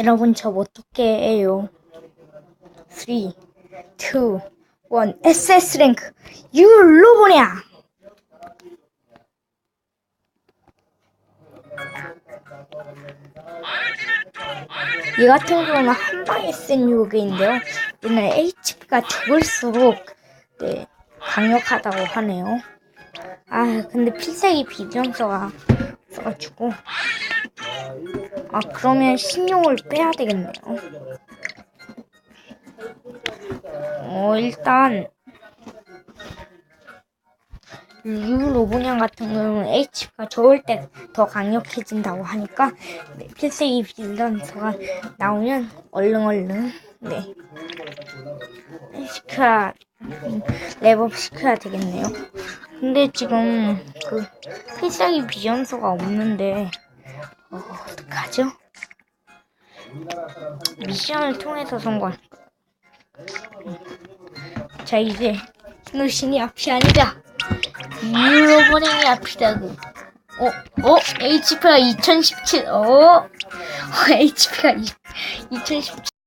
여러분 저 어떻게 해요? 3, 2, 1 SS 랭크 율로 보냐 이 같은 경우는 한 방에 쓴 요괴인데요. 얘는 HP가 죽을수록 네, 강력하다고 하네요. 아 근데 필살기 비전서가 없어가지고 아 그러면 신용을 빼야 되겠네요. 어 일단 유로보냥 같은 경우는 HP가 적을 때 더 강력해진다고 하니까 네, 필살기 빌런서가 나오면 얼른 얼른 네 시켜야 음, 랩업 시켜야 되겠네요. 근데 지금 그 필살기 비전서가 없는데 어, 어떡하죠? 미션을 통해서 성공. 자 이제 신호신이 앞이 아니다. 유로보냉이 앞이다고. 어, 어, HP가 2017, 어, 어 HP가 2017